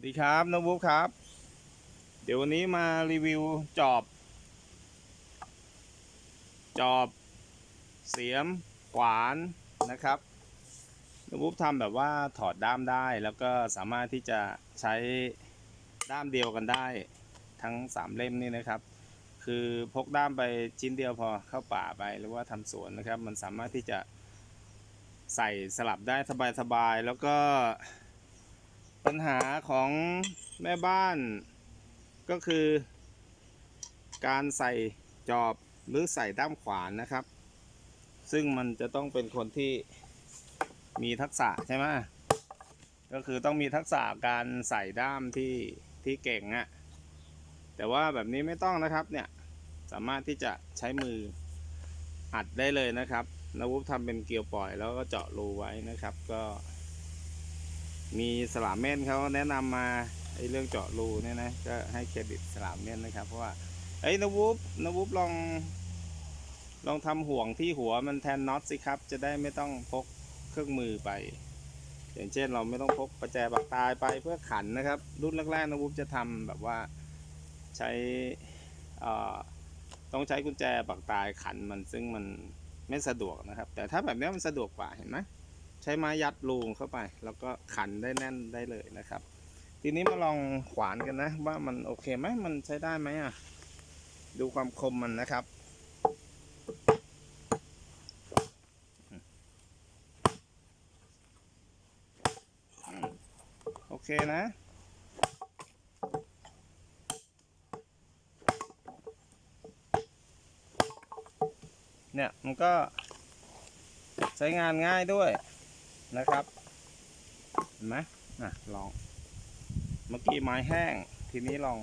วัสดีครับน้องบุ๊คครับ เดี๋ยววันนี้มารีวิวจอบ จอบ เสียม ขวานนะครับน้องบุ๊คทำแบบว่าถอดด้ามได้แล้วก็สามารถที่จะใช้ด้ามเดียวกันได้ทั้งสามเล่มนี่นะครับ คือพกด้ามไปชิ้นเดียวพอเข้าป่าไปหรือว่าทำสวนนะครับ มันสามารถที่จะใส่สลับได้สบายๆแล้วก็ ปัญหาของแม่บ้านก็คือ การใส่จอบหรือใส่ด้ามขวานนะครับ ซึ่งมันจะต้องเป็นคนที่มีทักษะใช่ไหมก็คือต้องมีทักษะการใส่ด้ามที่ที่เก่งอะแต่ว่าแบบนี้ไม่ต้องนะครับเนี่ยสามารถที่จะใช้มืออัดได้เลยนะครับนวุฒทำเป็นเกลียวปล่อยแล้วก็เจาะรูไว้นะครับ ก็ มีสลามเม่นเขาแนะนำมาไอ้เรื่องเจาะรูเนี่ยนะก็ให้เครดิตสลามเม่นนะครับ เพราะว่าเอ้นวุบนวุบลอง ลองทำห่วงที่หัวมันแทนน็อตสิครับ จะได้ไม่ต้องพกเครื่องมือไป อย่างเช่นเราไม่ต้องพกประแจบักตายไปเพื่อขันนะครับ รุ่นแรกๆนวุบจะทำแบบว่าใช้ต้องใช้กุญแจบักตายขันมันซึ่งมันไม่สะดวกนะครับ แต่ถ้าแบบนี้มันสะดวกกว่าเห็นไหม ใช้ไม้ยัดรูเข้าไป แล้วก็ขันได้แน่นได้เลยนะครับ ทีนี้มาลองขวานกันนะ ว่ามันโอเคไหมมันใช้ได้ไหมอะ ดูความคมมันนะครับโอเคนะเนี่ย มันก็ใช้งานง่ายด้วย นะครับเห็นไหมอะลอง เมื่อกี้ไม้แห้ง ทีนี้ลอง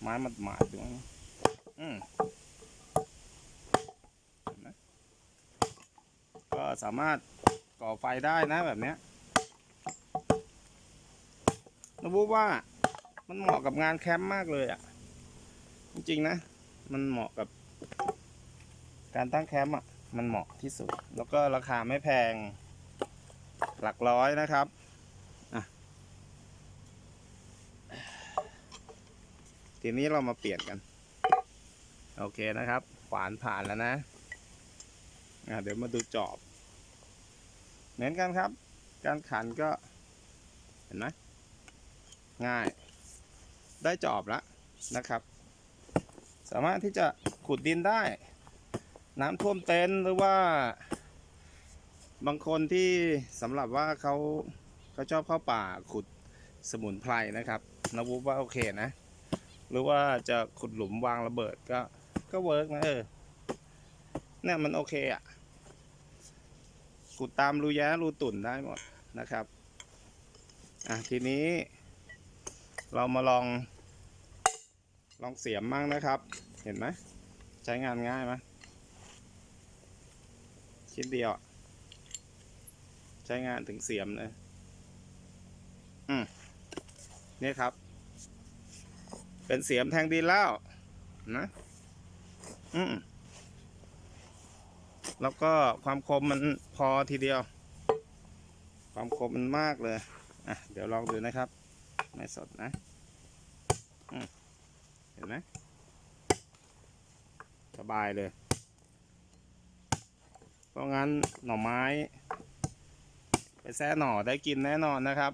ไม้หมาดๆดูนะอืมเห็นไหมก็สามารถก่อไฟได้นะแบบเนี้ยนะบูว่ามันเหมาะกับงานแคมป์มากเลยอะ จริงๆนะ มันเหมาะกับ การตั้งแคมป์อะ มันเหมาะที่สุด แล้วก็ราคาไม่แพง หลักร้อยนะครับทีนี้เรามาเปลี่ยนกัน โอเคนะครับ ขวานผ่านแล้วนะะเดี๋ยวมาดูจอบ เหมือนกันครับ การขันก็เห็นไหมง่าย ได้จอบแล้วนะครับ สามารถที่จะขุดดินได้ น้ำท่วมเต็นท์หรือว่า บางคนที่สำหรับว่าเขาเขาชอบเข้าป่าขุดสมุนไพรนะครับนวุว่าโอเคนะ หรือว่าจะขุดหลุมวางระเบิดก็ก็เวิร์กนะเออเนี่ยมันโอเคอะ่ะขุดตามรูแย้รูตุ่นได้หมดนะครับอะทีนี้เรามาลองลองเสียมมั่งนะครับ เห็นไหมใช้งานง่ายไหมชิ้นเดียวอะ ช้งานถึงเสียมเลยอืมนี่ครับ เป็นเสียมแทงดินแล้วนะอืมแล้วก็ความคมมันพอทีเดียว ความคมมันมากเลยอะเดี๋ยวลองดูนะครับ ไม่สดนะเห็นไหมสบายเลย เพราะงั้นหน่อไม้ ไปแซ่หน่อได้กินแน่นอนนะครับ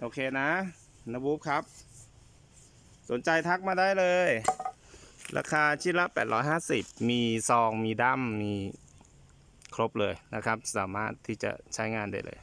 โอเคนะนะบูบครับ สนใจทักมาได้เลย ราคาชิ้นละ 850 มีซองมีดั้มมีครบเลยนะครับ สามารถที่จะใช้งานได้เลย